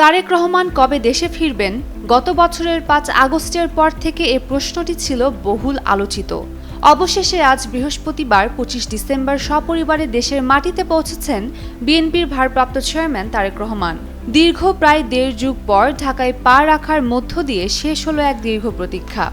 তারেক রহমান কবে দেশে ফিরবেন? গত বছরের পাঁচ আগস্টের পর থেকে এ প্রশ্নটি ছিল বহুল আলোচিত। অবশেষে আজ বৃহস্পতিবার, পঁচিশ ডিসেম্বর সপরিবারে দেশের মাটিতে পৌঁছেছেন বিএনপির ভারপ্রাপ্ত চেয়ারম্যান তারেক রহমান। দীর্ঘ প্রায় দেড় যুগ পর ঢাকায় পা রাখার মধ্য দিয়ে শেষ হলো এক দীর্ঘ প্রতীক্ষা।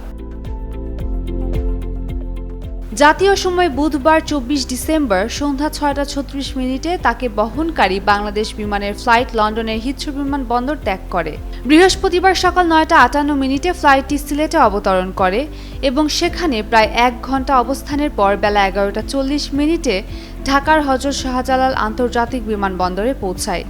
জাতীয় সময় বুধবার চব্বিশ ডিসেম্বর সন্ধ্যা ছয়টা ছত্রিশ মিনিটে তাকে বহনকারী বাংলাদেশ বিমানের ফ্লাইট লন্ডনের হিথ্রো বিমানবন্দর ত্যাগ করে। বৃহস্পতিবার সকাল নয়টা আটান্ন মিনিটে ফ্লাইটটি সিলেটে অবতরণ করে এবং সেখানে প্রায় এক ঘণ্টা অবস্থানের পর বেলা এগারোটা চল্লিশ মিনিটে ঢাকার হজরত শাহজালাল আন্তর্জাতিক বিমানবন্দরে পৌঁছায়।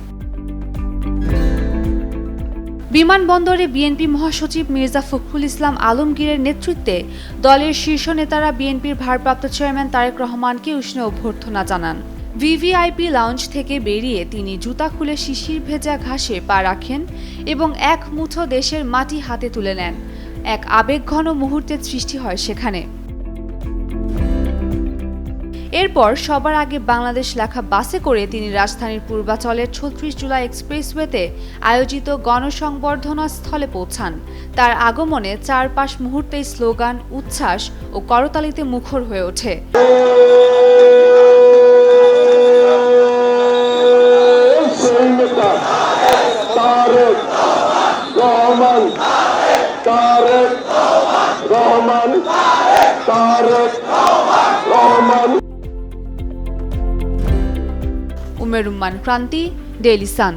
বিমানবন্দরে বিএনপি মহাসচিব মির্জা ফখরুল ইসলাম আলমগীরের নেতৃত্বে দলের শীর্ষ নেতারা বিএনপির ভারপ্রাপ্ত চেয়ারম্যান তারেক রহমানকে উষ্ণ অভ্যর্থনা জানান। ভিভিআইপি লাউঞ্জ থেকে বেরিয়ে তিনি জুতা খুলে শিশির ভেজা ঘাসে পা রাখেন এবং এক মুঠো দেশের মাটি হাতে তুলে নেন। এক আবেগঘন মুহূর্তের সৃষ্টি হয় সেখানে। এরপর সবার আগে বাংলাদেশ লেখা বাসে করে তিনি রাজধানীর পূর্বাচলের ছত্রিশ জুলাই এক্সপ্রেসওয়েতে আয়োজিত গণসংবর্ধনা স্থলে পৌঁছান। তার আগমনে চারপাশ মুহূর্তেই স্লোগান, উচ্ছ্বাস ও করতালিতে মুখর হয়ে ওঠে। Rahman Umer Umman Kranti daily sun.